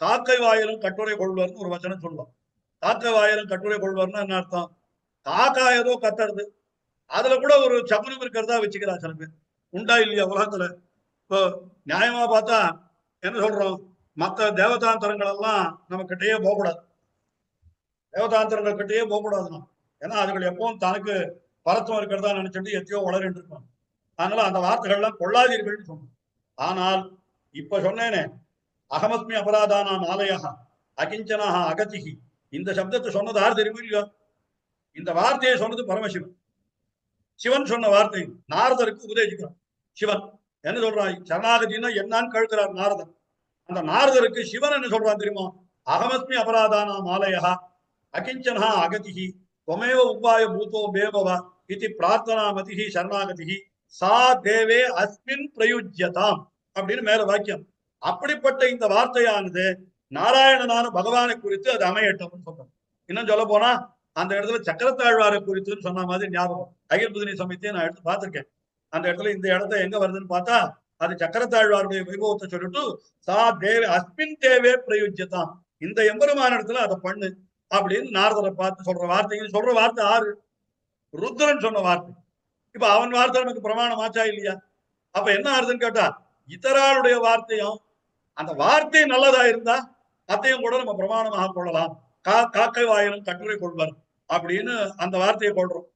காக்கை வாயிலும் கட்டுரை கொள்வார்னு ஒரு வச்சனம் சொல்லுவான். காக்கை வாயிலும் கட்டுரை கொள்வார்னா என்ன அர்த்தம்? காக்கா ஏதோ கத்துறது. அதுல கூட ஒரு சகுனம் இருக்கிறதா வச்சுக்கிறா சில பேர். உண்டா இல்லையா உலகத்துல? இப்போ நியாயமா பார்த்தா என்ன சொல்றோம்? மத்த தேவதாந்திரங்கள் எல்லாம் நம்ம கிட்டயே போகக்கூடாது. தேவதாந்திரங்கள் கிட்டேயே போகக்கூடாதுன்னா ஏன்னா அதுகள் எப்பவும் தனக்கு பரத்துவம் இருக்கிறதா நினைச்சிட்டு எத்தையோ வளரிட்டு இருப்பாங்க. அதனால அந்த வார்த்தைகள்லாம் கொள்ளாதீர்கள்னு சொன்னோம் ஆனால் இப்ப சொன்னேனே அகமஸ்மி அபராதானாம் ஆலயா அகிஞ்சனாக அகதிகி இந்த சப்தத்தை சொன்னது யார் தெரியுமா இல்லையோ? இந்த வார்த்தையை சொன்னது பரமசிவன். சிவன் சொன்ன வார்த்தை நாரதருக்கு உபதேசிக்கிறான். சிவன். என்ன சொல்றான் சரணாகதினா என்னான்னு கேட்கிறார் நாரதன். அந்த நாரதருக்கு சிவன் என்ன சொல்றான் தெரியுமா? அகமஸ்மி அபராதானாம் ஆலயா அகிஞ்சனா அகதிகி தொமேவ உபாய பூத்தோ பேபவ இது பிரார்த்தனா மதிகி சரணாகதிகி சா தேவே அஸ்மின் பிரயுஜ்யதாம் அப்படின்னு மேல வாக்கியம். அப்படிப்பட்ட இந்த வார்த்தையானது நாராயணனான பகவானை குறித்து அது அமையட்டும் சொல்றோம் இன்னும் சொல்ல போனா அந்த இடத்துல சக்கரத்தாழ்வாரை குறித்துன்னு சொன்ன மாதிரி ஞாபகம். அகிர்புதினி சமயத்தையும் நான் எடுத்து பார்த்திருக்கேன். அந்த இடத்துல இந்த இடத்த எங்க வருதுன்னு பார்த்தா அது சக்கரத்தாழ்வாருடைய வைபவத்தை சொல்லிட்டு சா தேவ அஸ்மின் தேவே பிரயுஜ்யதாம். இந்த எம்பெருமான இடத்துல அதை பண்ணு அப்படின்னு நாரதரை பார்த்து சொல்ற வார்த்தைகள் சொல்ற வார்த்தை ஆறு? ருத்ரன் சொன்ன வார்த்தை. இப்ப அவன் வார்த்தை நமக்கு பிரமாணம் ஆச்சா இல்லையா? அப்ப என்ன ஆறுதுன்னு கேட்டா இதராளுடைய வார்த்தையும் அந்த வார்த்தை நல்லதா இருந்தா அதையும் கூட நம்ம பிரமாணமாக கொள்ளலாம். கா காக்கை வாயிலும் கட்டுரை கொள்வர் அப்படின்னு அந்த வார்த்தையை கொள்றோம்.